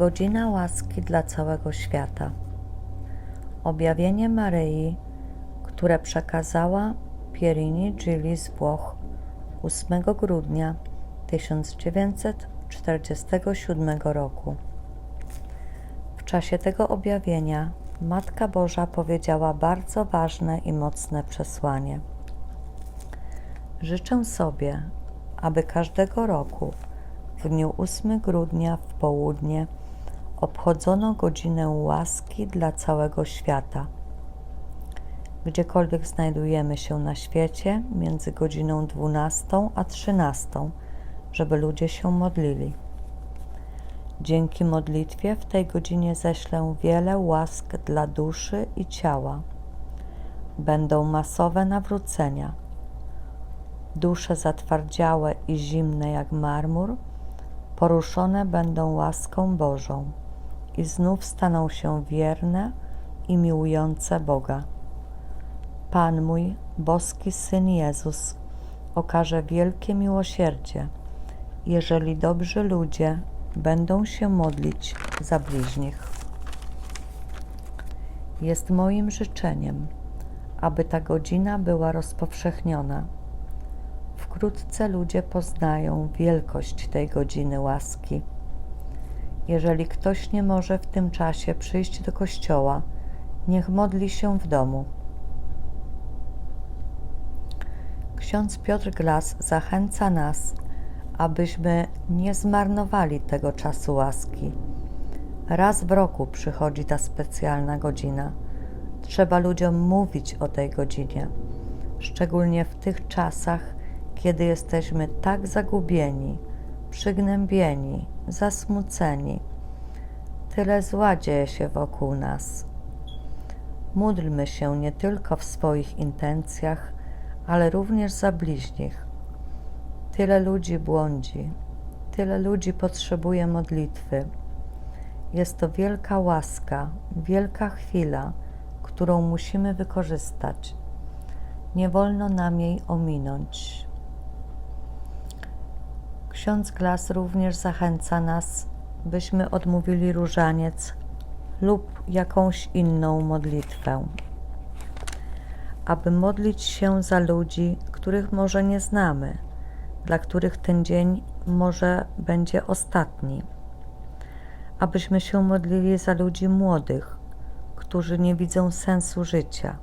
Godzina łaski dla całego świata. Objawienie Maryi, które przekazała Pierini Gilli z Włoch 8 grudnia 1947 roku. W czasie tego objawienia Matka Boża powiedziała bardzo ważne i mocne przesłanie. Życzę sobie, aby każdego roku w dniu 8 grudnia w południe obchodzono godzinę łaski dla całego świata. Gdziekolwiek znajdujemy się na świecie, między godziną 12 a 13, żeby ludzie się modlili. Dzięki modlitwie w tej godzinie ześlę wiele łask dla duszy i ciała. Będą masowe nawrócenia. Dusze zatwardziałe i zimne jak marmur poruszone będą łaską Bożą i znów staną się wierne i miłujące Boga. Pan mój, boski Syn Jezus, okaże wielkie miłosierdzie, jeżeli dobrzy ludzie będą się modlić za bliźnich. Jest moim życzeniem, aby ta godzina była rozpowszechniona. Wkrótce ludzie poznają wielkość tej godziny łaski. Jeżeli ktoś nie może w tym czasie przyjść do kościoła, niech modli się w domu. Ksiądz Piotr Glas zachęca nas, abyśmy nie zmarnowali tego czasu łaski. Raz w roku przychodzi ta specjalna godzina. Trzeba ludziom mówić o tej godzinie, szczególnie w tych czasach, kiedy jesteśmy tak zagubieni, przygnębieni, zasmuceni. Tyle zła dzieje się wokół nas. Módlmy się nie tylko w swoich intencjach, ale również za bliźnich. Tyle ludzi błądzi, tyle ludzi potrzebuje modlitwy. Jest to wielka łaska, wielka chwila, którą musimy wykorzystać. Nie wolno nam jej ominąć. Ksiądz Glas również zachęca nas, byśmy odmówili różaniec lub jakąś inną modlitwę, aby modlić się za ludzi, których może nie znamy, dla których ten dzień może będzie ostatni, abyśmy się modlili za ludzi młodych, którzy nie widzą sensu życia.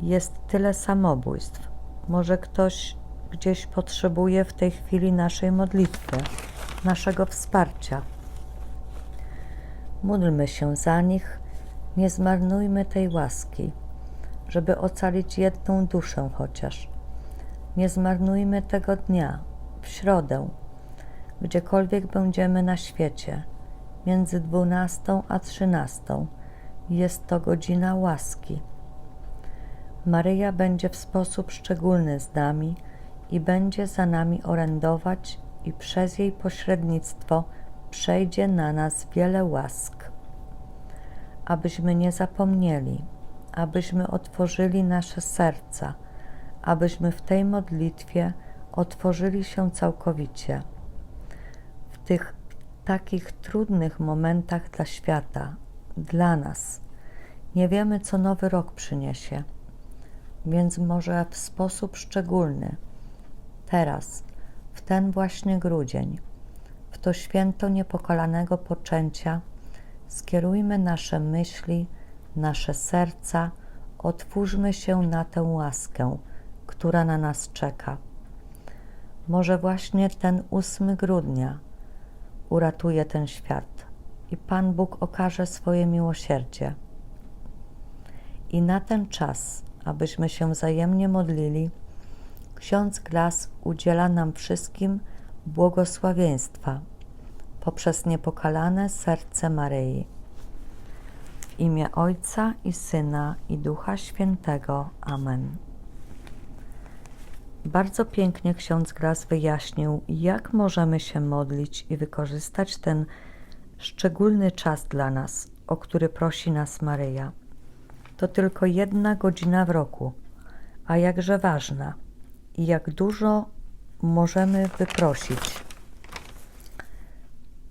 Jest tyle samobójstw. Może ktoś gdzieś potrzebuje w tej chwili naszej modlitwy, naszego wsparcia. Módlmy się za nich, nie zmarnujmy tej łaski, żeby ocalić jedną duszę chociaż. Nie zmarnujmy tego dnia, w środę, gdziekolwiek będziemy na świecie, między dwunastą a trzynastą. Jest to godzina łaski. Maryja będzie w sposób szczególny z nami i będzie za nami orędować, i przez jej pośrednictwo przejdzie na nas wiele łask. Abyśmy nie zapomnieli, abyśmy otworzyli nasze serca, abyśmy w tej modlitwie otworzyli się całkowicie. W tych takich trudnych momentach dla świata, dla nas, nie wiemy, co nowy rok przyniesie, więc może w sposób szczególny teraz, w ten właśnie grudzień, w to święto niepokalanego poczęcia, skierujmy nasze myśli, nasze serca, otwórzmy się na tę łaskę, która na nas czeka. Może właśnie ten 8 grudnia uratuje ten świat i Pan Bóg okaże swoje miłosierdzie. I na ten czas, abyśmy się wzajemnie modlili, ksiądz Glas udziela nam wszystkim błogosławieństwa poprzez niepokalane serce Maryi. W imię Ojca i Syna i Ducha Świętego. Amen. Bardzo pięknie ksiądz Glas wyjaśnił, jak możemy się modlić i wykorzystać ten szczególny czas dla nas, o który prosi nas Maryja. To tylko jedna godzina w roku, a jakże ważna jak dużo możemy wyprosić.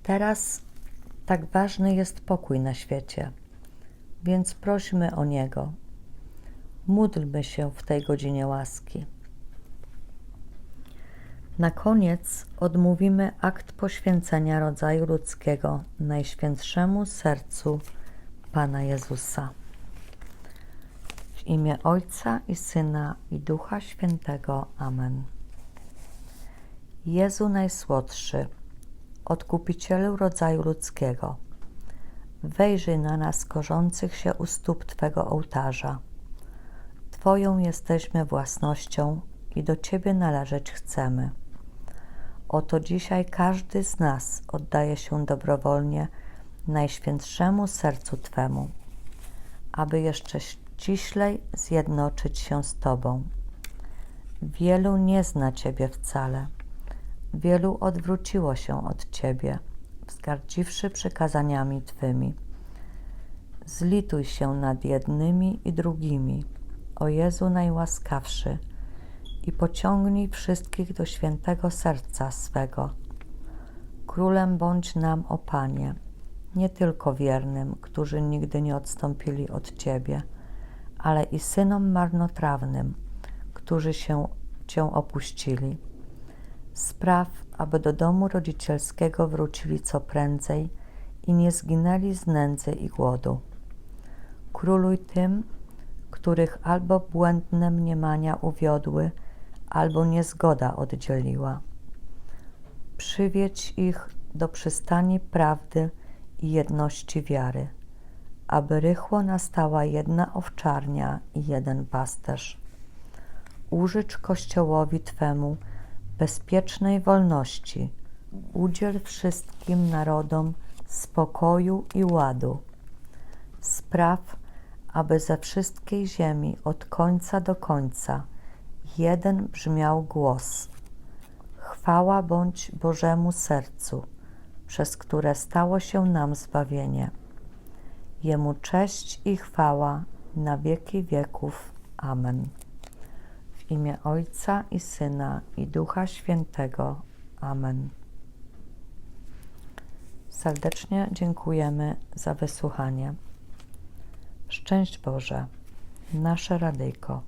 Teraz Tak ważny jest pokój na świecie, więc prośmy o niego. Módlmy się w tej godzinie łaski. Na koniec odmówimy akt poświęcenia rodzaju ludzkiego Najświętszemu Sercu Pana Jezusa. Imię Ojca i Syna i Ducha Świętego. Amen. Jezu Najsłodszy, Odkupicielu rodzaju ludzkiego, wejrzyj na nas korzących się u stóp Twego ołtarza. Twoją jesteśmy własnością i do Ciebie należeć chcemy. Oto dzisiaj każdy z nas oddaje się dobrowolnie Najświętszemu Sercu Twemu, aby jeszcze ściślej zjednoczyć się z Tobą. Wielu nie zna Ciebie wcale, wielu odwróciło się od Ciebie, wzgardziwszy przykazaniami Twymi. Zlituj się nad jednymi i drugimi, o Jezu najłaskawszy, i pociągnij wszystkich do świętego serca swego. Królem bądź nam, o Panie, nie tylko wiernym, którzy nigdy nie odstąpili od Ciebie, ale i synom marnotrawnym, którzy się Cię opuścili. Spraw, aby do domu rodzicielskiego wrócili co prędzej i nie zginęli z nędzy i głodu. Króluj tym, których albo błędne mniemania uwiodły, albo niezgoda oddzieliła. Przywiedź ich do przystani prawdy i jedności wiary, aby rychło nastała jedna owczarnia i jeden pasterz. Użycz Kościołowi Twemu bezpiecznej wolności, udziel wszystkim narodom spokoju i ładu. Spraw, aby ze wszystkiej ziemi od końca do końca jeden brzmiał głos. Chwała bądź Bożemu sercu, przez które stało się nam zbawienie. Jemu cześć i chwała na wieki wieków. Amen. W imię Ojca i Syna i Ducha Świętego. Amen. Serdecznie dziękujemy za wysłuchanie. Szczęść Boże, nasze radyjko.